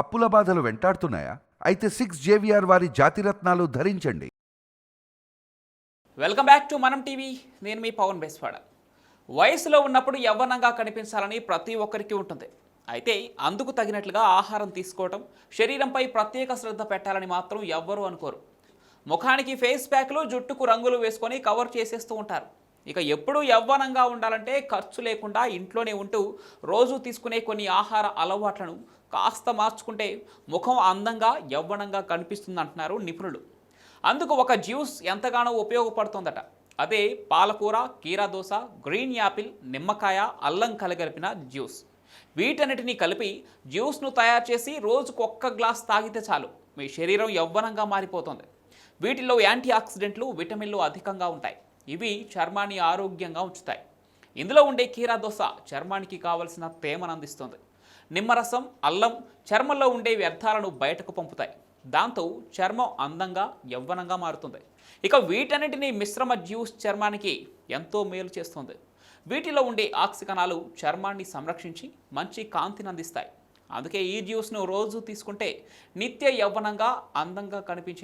అప్పుల బాధలు వెంటాడుతున్నాయా? అయితే సిక్స్ జేవిఆర్ వారి జాతిరత్నాలు ధరించండి. Welcome back to Manam TV నేను మీ పవన్ బెస్వాడ. వయసులో ఉన్నప్పుడు యవ్వనంగా కనిపించాలని ప్రతి ఒక్కరికి ఉంటుంది. అయితే అందుకు తగినట్లుగా ఆహారం తీసుకోవటం శరీరంపై ప్రత్యేక శ్రద్ధ పెట్టాలని మాత్రం ఎవ్వరూ అనుకోరు. ముఖానికి ఫేస్ ప్యాక్లు జుట్టుకు రంగులు వేసుకొని కవర్ చేసేస్తూ ఉంటారు. ఇక ఎప్పుడూ యవ్వనంగా ఉండాలంటే ఖర్చు లేకుండా ఇంట్లోనే ఉంటూ రోజు తీసుకునే కొన్ని ఆహార అలవాట్లను కాస్త మార్చుకుంటే ముఖం అందంగా యవ్వనంగా కనిపిస్తుంది అంటున్నారు నిపుణులు. అందుకు ఒక జ్యూస్ ఎంతగానో ఉపయోగపడుతుందట. అదే పాలకూర కీరా దోస గ్రీన్ యాపిల్ నిమ్మకాయ అల్లం కలగలిపిన జ్యూస్. వీటన్నిటిని కలిపి జ్యూస్ను తయారు చేసి రోజుకు ఒక్క గ్లాస్ తాగితే చాలు. మీ శరీరం యవ్వనంగా మారిపోతుంది. వీటిలో యాంటీ ఆక్సిడెంట్లు విటమిన్లు అధికంగా ఉంటాయి. ఇవి చర్మాన్ని ఆరోగ్యంగా ఉంచుతాయి. ఇందులో ఉండే కీరా దోస చర్మానికి కావలసిన తేమను అందిస్తుంది. నిమ్మరసం అల్లం చర్మంలో ఉండే వ్యర్థాలను బయటకు పంపుతాయి. దాంతో చర్మం అందంగా యవ్వనంగా మారుతుంది. ఇక వీటన్నిటిని మిశ్రమ జ్యూస్ చర్మానికి ఎంతో మేలు చేస్తుంది. వీటిలో ఉండే ఆక్సికణాలు చర్మాన్ని సంరక్షించి మంచి కాంతిని అందిస్తాయి. అందుకే ఈ జ్యూస్ను రోజు తీసుకుంటే నిత్య యవ్వనంగా అందంగా కనిపించే